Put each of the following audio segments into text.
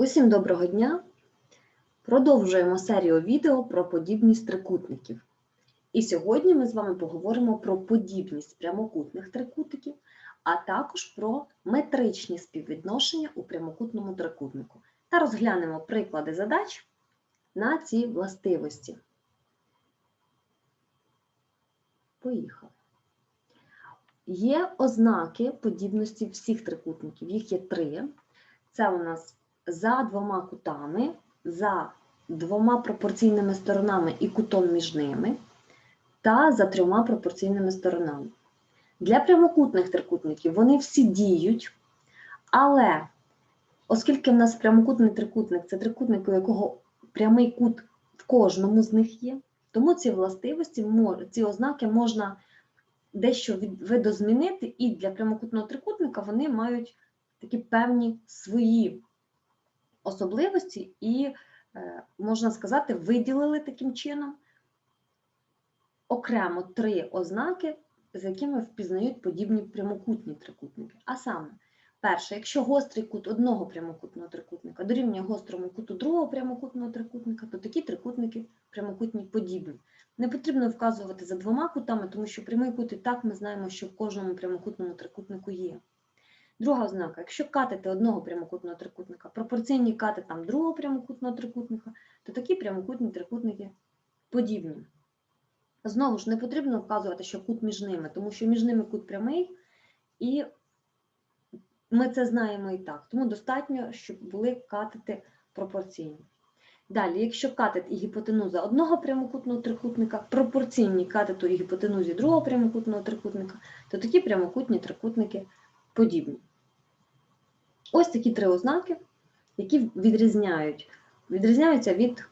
Усім доброго дня! Продовжуємо серію відео про подібність трикутників. І сьогодні ми з вами поговоримо про подібність прямокутних трикутників, а також про метричні співвідношення у прямокутному трикутнику та розглянемо приклади задач на ці властивості. Поїхали. Є ознаки подібності всіх трикутників, їх є три. Це у нас за двома кутами, за двома пропорційними сторонами і кутом між ними, та за трьома пропорційними сторонами. Для прямокутних трикутників вони всі діють, але оскільки в нас прямокутний трикутник це трикутник, у якого прямий кут в кожному з них є, тому ці властивості, ці ознаки можна дещо видозмінити, і для прямокутного трикутника вони мають такі певні свої особливості і, е, можна сказати, виділили таким чином окремо три ознаки, з якими впізнають подібні прямокутні трикутники. А саме, перше, якщо гострий кут одного прямокутного трикутника дорівнює гострому куту другого прямокутного трикутника, то такі трикутники прямокутні подібні. Не потрібно вказувати за двома кутами, тому що прямий кут і так ми знаємо, що в кожному прямокутному трикутнику є. Друга ознака, якщо катити одного прямокутного трикутника, пропорційні кати там другого прямокутного трикутника, то такі прямокутні трикутники подібні. Знову ж не потрібно вказувати, що кут між ними, тому що між ними кут прямий, і ми це знаємо і так. Тому достатньо, щоб були катети пропорційні. Далі, якщо катет і гіпотенуза одного прямокутного трикутника, пропорційні катету і гіпотенузі другого прямокутного трикутника, то такі прямокутні трикутники подібні. Ось такі три ознаки, які відрізняють, відрізняються від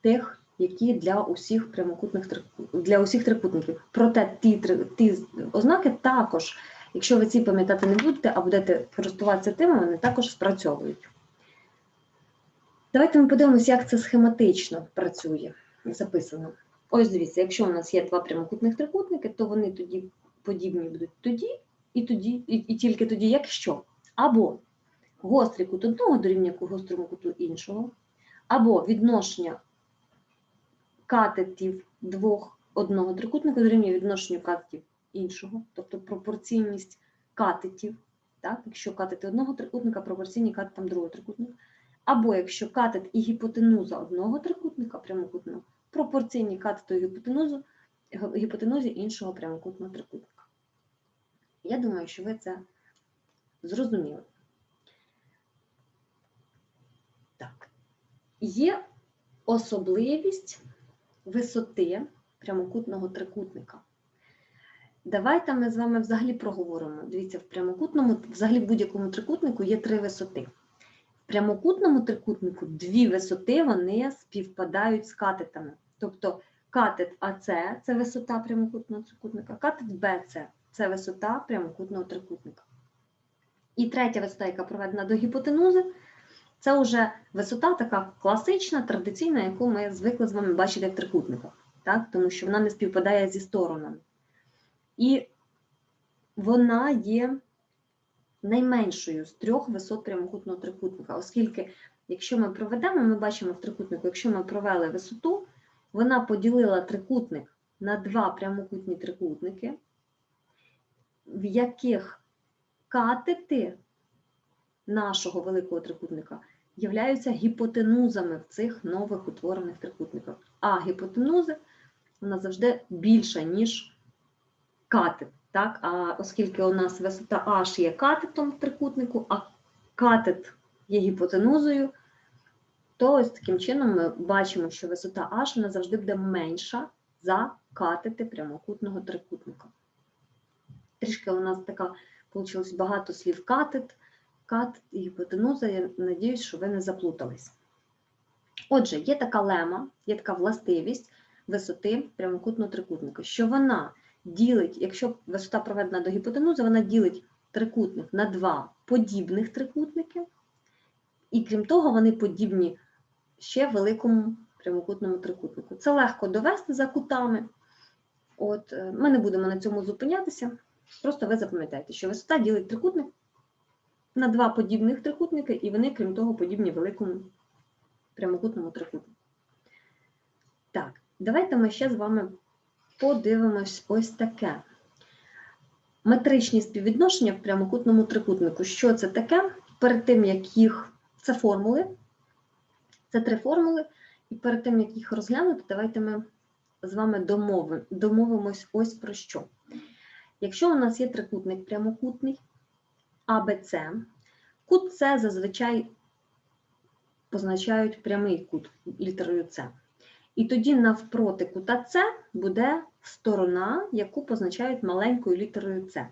тих, які для усіх прямокутних для усіх трикутників. Проте ті, ті ознаки також, якщо ви ці пам'ятати не будете, а будете користуватися тими, вони також спрацьовують. Давайте ми подивимося, як це схематично працює, записано. Ось дивіться, якщо у нас є два прямокутних трикутники, то вони тоді подібні будуть тоді, і тоді, і, і тільки тоді, якщо або гострий кут одного дорівнює гострому куту іншого, або відношення катетів двох одного трикутника дорівнює відношенню катетів іншого, тобто пропорційність катетів, так? якщо катети одного трикутника, пропорційні катетам другого трикутника, або якщо катет і гіпотенуза одного трикутника прямокутного, пропорційні катету і гіпотенузу, гіпотенузі іншого прямокутного трикутника. Я думаю, що ви це зрозуміли. Так, є особливість висоти прямокутного трикутника. Давайте ми з вами взагалі проговоримо. Дивіться, в прямокутному, взагалі в будь-якому трикутнику є три висоти. В прямокутному трикутнику дві висоти вони співпадають з катетами. Тобто катет АЦ це висота прямокутного трикутника, катет БЦ це висота прямокутного трикутника. І третя висота, яка проведена до гіпотенузи, це вже висота така класична, традиційна, яку ми звикли з вами бачити в трикутниках, так? тому що вона не співпадає зі сторонами. І вона є найменшою з трьох висот прямокутного трикутника, оскільки, якщо ми проведемо, ми бачимо в трикутнику, якщо ми провели висоту, вона поділила трикутник на два прямокутні трикутники, в яких катети нашого великого трикутника являються гіпотенузами в цих нових утворених трикутниках. А гіпотенузи вона завжди більша, ніж катет. Так? А Оскільки у нас висота H є катетом в трикутнику, а катет є гіпотенузою, то ось таким чином ми бачимо, що висота H вона завжди буде менша за катети прямокутного трикутника. Трішки у нас така вийшло багато слів катет, кат і гіпотенуза. Я надіюсь, що ви не заплутались. Отже, є така лема, є така властивість висоти прямокутного трикутника, що вона ділить, якщо висота проведена до гіпотенузи, вона ділить трикутник на два подібних трикутники, і крім того, вони подібні ще великому прямокутному трикутнику. Це легко довести за кутами. От, е, Ми не будемо на цьому зупинятися. Просто ви запам'ятаєте, що висота ділить трикутник на два подібних трикутники, і вони, крім того, подібні великому прямокутному трикутнику. Так, давайте ми ще з вами подивимось ось таке. Метричні співвідношення в прямокутному трикутнику. Що це таке? Перед тим, як їх. Це формули. Це три формули. І перед тим, як їх розглянути, давайте ми з вами домови, домовимось ось про що. Якщо у нас є трикутник прямокутний АБЦ, кут С зазвичай позначають прямий кут літерою С. І тоді навпроти кута С буде сторона, яку позначають маленькою літерою С.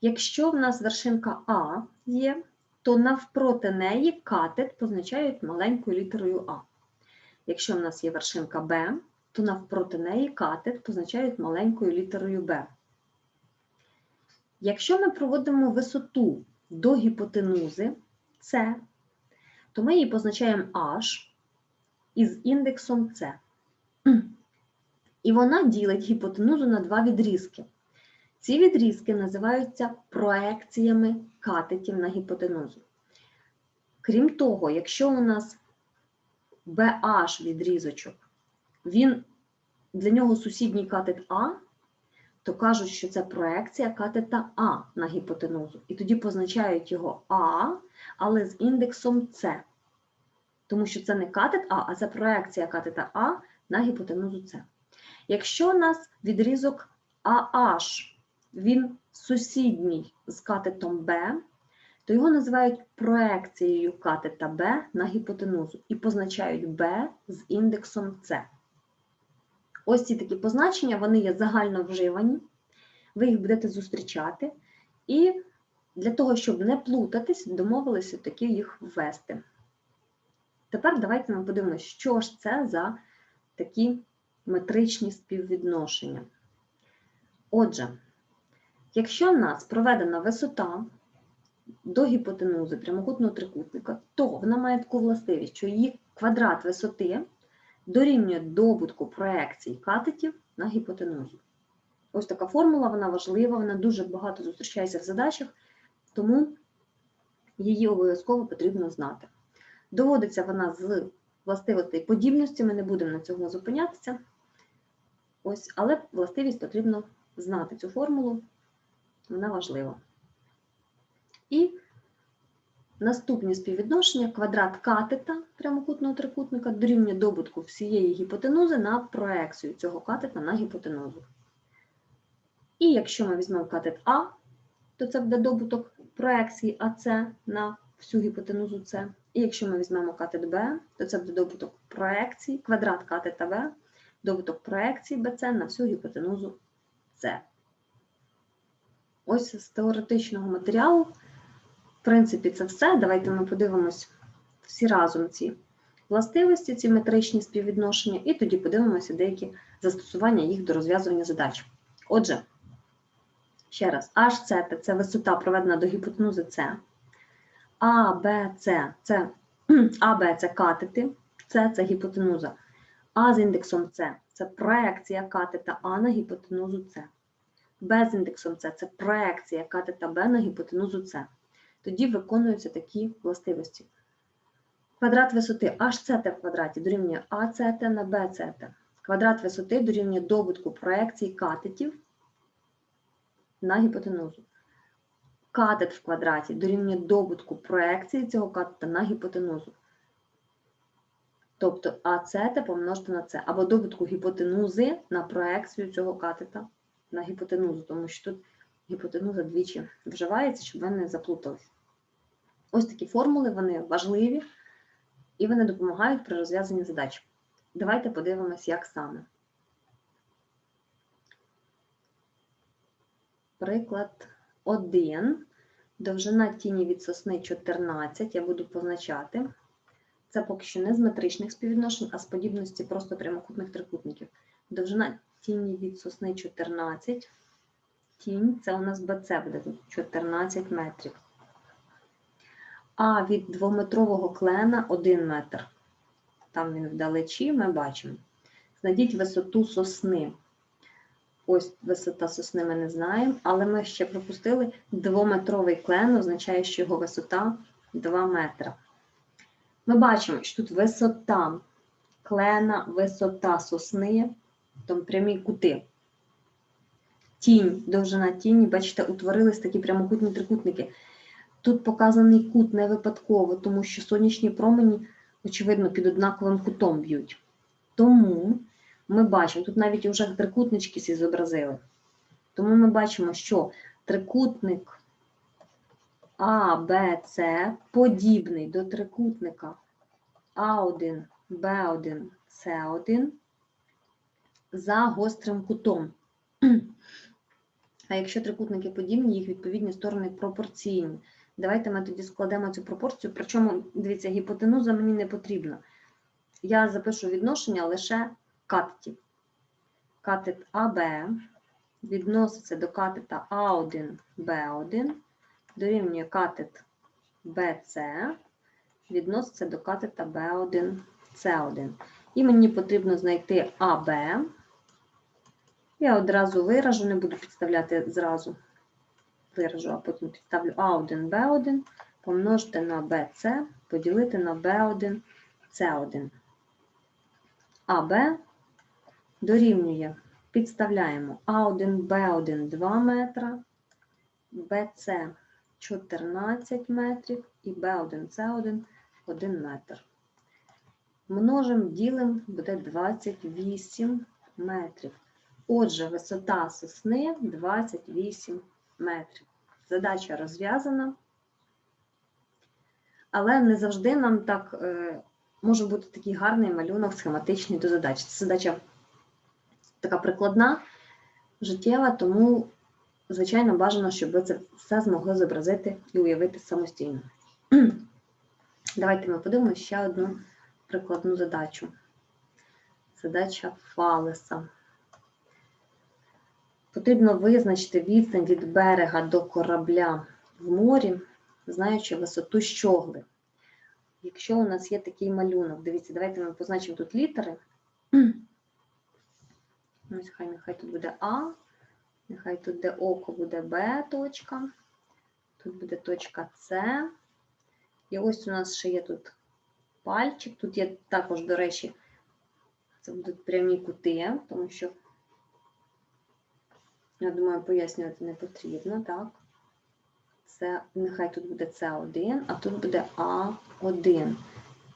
Якщо в нас вершинка А є, то навпроти неї катет позначають маленькою літерою А. Якщо в нас є вершинка Б, то навпроти неї катет позначають маленькою літерою Б. Якщо ми проводимо висоту до гіпотенузи С, то ми її позначаємо H із індексом С. І вона ділить гіпотенузу на два відрізки. Ці відрізки називаються проекціями катетів на гіпотенузу. Крім того, якщо у нас BH відрізочок, він для нього сусідній катет А, то кажуть, що це проекція катета А на гіпотенузу. І тоді позначають його А, але з індексом С. Тому що це не катет А, а це проекція катета А на гіпотенузу С. Якщо у нас відрізок AH, він сусідній з катетом Б, то його називають проекцією катета Б на гіпотенузу і позначають Б з індексом С. Ось ці такі позначення, вони є загально вживані, ви їх будете зустрічати, і для того, щоб не плутатись, домовилися такі їх ввести. Тепер давайте ми подивимося, що ж це за такі метричні співвідношення. Отже, якщо в нас проведена висота до гіпотенузи прямокутного трикутника, то вона має таку властивість, що її квадрат висоти дорівнює добутку проекцій катетів на гіпотенузу. Ось така формула, вона важлива, вона дуже багато зустрічається в задачах, тому її обов'язково потрібно знати. Доводиться вона з властивостей подібності, ми не будемо на цьому зупинятися. Ось, але властивість потрібно знати цю формулу, вона важлива. І наступні співвідношення квадрат катета прямокутного трикутника дорівнює добутку всієї гіпотенузи на проекцію цього катета на гіпотенузу. І якщо ми візьмемо катет А, то це буде добуток проекції АС на всю гіпотенузу С. І якщо ми візьмемо катет Б, то це буде добуток проекції, квадрат катета Б, добуток проекції БЦ на всю гіпотенузу С. Ось з теоретичного матеріалу, в принципі, це все. Давайте ми подивимось всі разом ці властивості, ці метричні співвідношення, і тоді подивимося деякі застосування їх до розв'язування задач. Отже, ще раз, HC – це висота, проведена до гіпотенузи С. А, Б, С це А, Б це катети, С це гіпотенуза. А з індексом С це проекція катета А на гіпотенузу С. Б з індексом С це проекція катета Б на гіпотенузу С. Тоді виконуються такі властивості. Квадрат висоти HCT в квадраті дорівнює АЦТ на БЦТ. Квадрат висоти дорівнює добутку проекцій катетів на гіпотенузу. Катет в квадраті дорівнює добутку проекції цього катета на гіпотенузу. Тобто АЦТ помножити на С, або добутку гіпотенузи на проекцію цього катета на гіпотенузу, тому що тут гіпотенуза двічі вживається, щоб ви не заплутались. Ось такі формули, вони важливі і вони допомагають при розв'язанні задач. Давайте подивимось, як саме. Приклад 1. Довжина тіні від сосни 14. Я буду позначати. Це поки що не з метричних співвідношень, а з подібності просто прямокутних трикутників. Довжина тіні від сосни 14. Тінь це у нас БЦ буде 14 метрів. А від двометрового клена 1 метр. Там він вдалечі, ми бачимо. Знайдіть висоту сосни. Ось висота сосни ми не знаємо, але ми ще пропустили двометровий клен, означає, що його висота 2 метра. Ми бачимо, що тут висота клена, висота сосни, там прямі кути. Тінь, довжина тіні, бачите, утворились такі прямокутні трикутники. Тут показаний кут не випадково, тому що сонячні промені, очевидно, під однаковим кутом б'ють. Тому ми бачимо, тут навіть вже трикутнички зобразили. Тому ми бачимо, що трикутник А, Б, С подібний до трикутника А1, Б1, С1 за гострим кутом. А якщо трикутники подібні, їх відповідні сторони пропорційні. Давайте ми тоді складемо цю пропорцію. Причому, дивіться, гіпотенуза мені не потрібна. Я запишу відношення лише катетів. Катет АБ відноситься до катета А1, Б1, дорівнює катет БЦ, відноситься до катета Б1, С1. І мені потрібно знайти АБ. Я одразу виражу, не буду підставляти зразу. Виражу, а потім підставлю А1, Б1, помножити на БЦ, поділити на Б1, С1. АБ дорівнює, підставляємо А1, Б1 2 метра, БЦ 14 метрів і Б1, С1 1 метр. Множимо, ділимо, буде 28 метрів. Отже, висота сосни 28 метрів. Задача розв'язана, але не завжди нам так е, може бути такий гарний малюнок схематичний до задачі. Це задача така прикладна, життєва, тому, звичайно, бажано, щоб ви це все змогли зобразити і уявити самостійно. Давайте ми подивимося ще одну прикладну задачу. Задача Фалеса. Потрібно визначити відстань від берега до корабля в морі, знаючи висоту щогли. Якщо у нас є такий малюнок, дивіться, давайте ми позначимо тут літери. Ось хай нехай тут буде А, нехай тут де око буде Б точка, тут буде точка С. І ось у нас ще є тут пальчик. Тут є також, до речі, це будуть прямі кути, тому що, я думаю, пояснювати не потрібно, так? Це, нехай тут буде С1, а тут буде А1.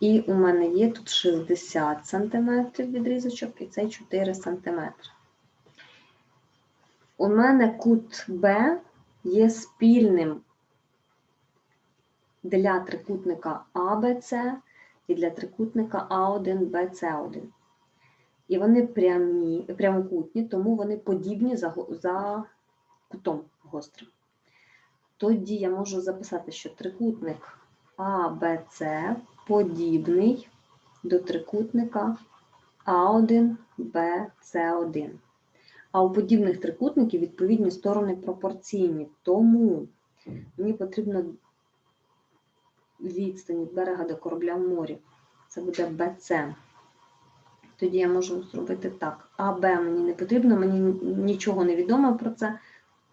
І у мене є тут 60 см відрізочок і цей 4 см. У мене кут Б є спільним для трикутника АБЦ і для трикутника А1, БЦ1. І вони прямі, прямокутні, тому вони подібні за, за кутом гострим. Тоді я можу записати, що трикутник АБЦ подібний до трикутника А1, БЦ1. А у подібних трикутників відповідні сторони пропорційні. Тому мені потрібно відстань від берега до корабля в морі. Це буде БЦ. Тоді я можу зробити так. АБ мені не потрібно, мені нічого не відомо про це,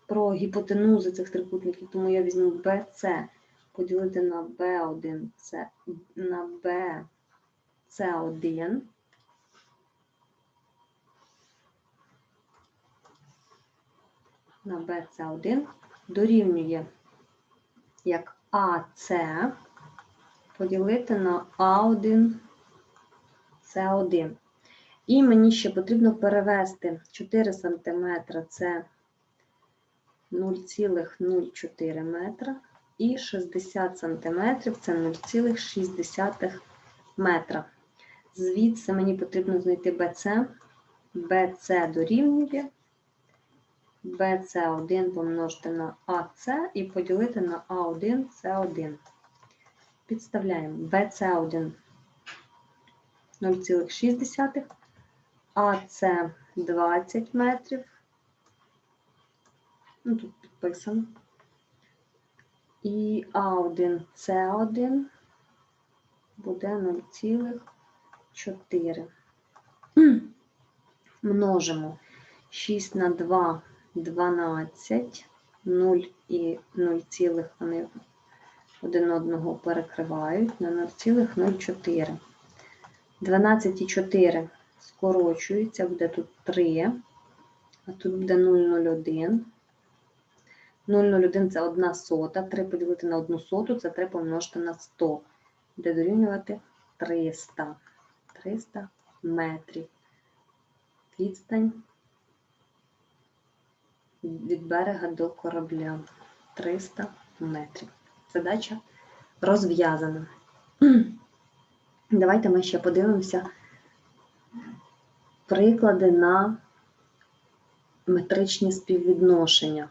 про гіпотенузи цих трикутників, тому я візьму БЦ поділити на B1, це на B, С1. На BC1 дорівнює як АС поділити на А1, С1. І мені ще потрібно перевести 4 см це 0,04 метра і 60 см це 0,6 метра. Звідси мені потрібно знайти BC. BC дорівнює BC1 помножити на AC і поділити на A1 C1. Підставляємо BC1 0,6, AC 20 метрів. Ну, тут підписано і А1, С1 буде 0,4. Множимо 6 на 2 12, 0 і 0, цілих вони один одного перекривають на 0,04. 12 і 4 скорочуються, буде тут 3, а тут буде 0,01. 0,01 це 1 сота, 3 поділити на 1 соту, це 3 помножити на 100, буде дорівнювати 300. 300 метрів. Відстань від берега до корабля 300 метрів. Задача розв'язана. Давайте ми ще подивимося приклади на метричні співвідношення.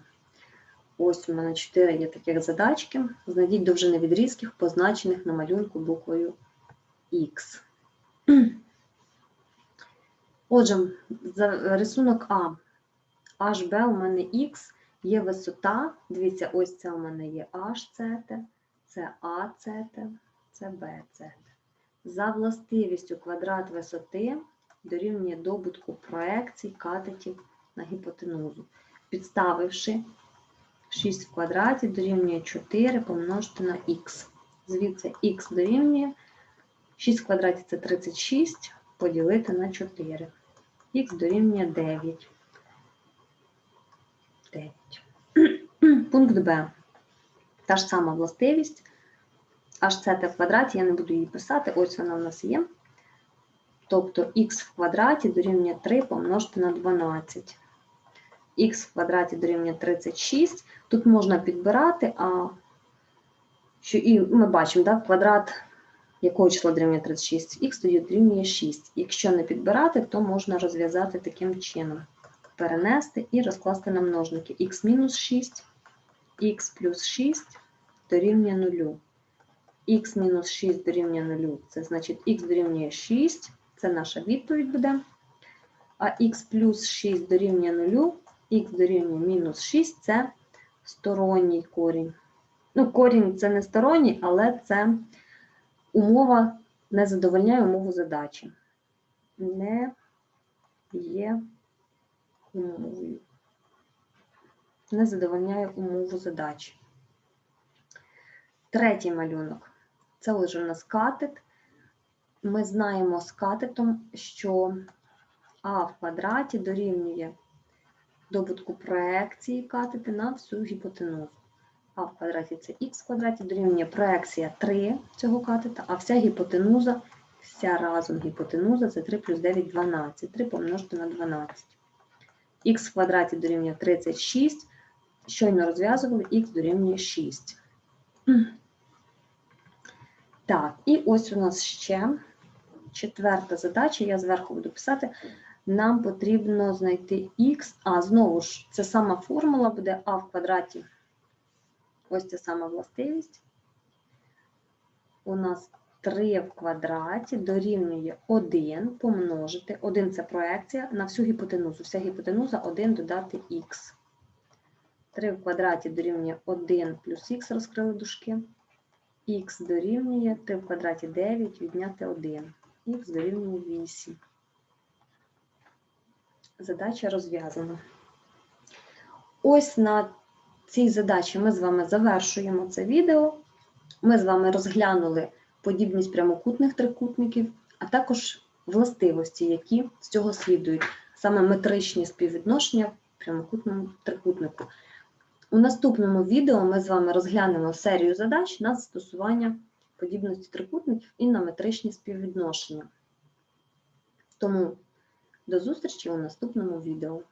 Ось у мене 4 є таких задачки. Знайдіть довжини відрізків, позначених на малюнку буквою Х. Отже, за рисунок А. HB у мене Х, є висота. Дивіться, ось це у мене є HCT, це ACT, це BCT. За властивістю квадрат висоти дорівнює добутку проекцій катетів на гіпотенузу. Підставивши 6 в квадраті дорівнює 4 помножити на х. Звідси х дорівнює 6 в квадраті це 36, поділити на 4. Х дорівнює 9. 9. Пункт Б. Та ж сама властивість. Аж це в квадраті, я не буду її писати, ось вона в нас є. Тобто х в квадраті дорівнює 3 помножити на 12. Х в квадраті дорівнює 36. Тут можна підбирати, а що і ми бачимо, да, квадрат якого числа дорівнює 36, х тоді дорівнює 6. Якщо не підбирати, то можна розв'язати таким чином. Перенести і розкласти на множники х мінус 6, х плюс 6 дорівнює 0. х мінус 6 дорівнює 0, це значить х дорівнює 6, це наша відповідь буде. А х плюс 6 дорівнює 0, х дорівнює мінус 6 це сторонній корінь. Ну, корінь це не сторонній, але це умова не задовольняє умову задачі. Не є умовою. Не задовольняє умову задачі. Третій малюнок. Це вже у нас катет. Ми знаємо з катетом, що а в квадраті дорівнює добутку проекції катети на всю гіпотенузу. А в квадраті це х в квадраті дорівнює проекція 3 цього катета, а вся гіпотенуза, вся разом гіпотенуза це 3 плюс 9 12. 3 помножити на 12. Х в квадраті дорівнює 36. Щойно розв'язували, х дорівнює 6. Так, і ось у нас ще четверта задача. Я зверху буду писати. Нам потрібно знайти х, а знову ж, це сама формула буде а в квадраті. Ось ця сама властивість. У нас 3 в квадраті дорівнює 1 помножити. 1 це проекція на всю гіпотенузу. Вся гіпотенуза 1 додати х. 3 в квадраті дорівнює 1 плюс х розкрили дужки. х дорівнює 3 в квадраті 9 відняти 1. Х дорівнює 8. Задача розв'язана. Ось на цій задачі ми з вами завершуємо це відео. Ми з вами розглянули подібність прямокутних трикутників, а також властивості, які з цього слідують, саме метричні співвідношення в прямокутному трикутнику. У наступному відео ми з вами розглянемо серію задач на застосування подібності трикутників і на метричні співвідношення. Тому до зустрічі у наступному відео.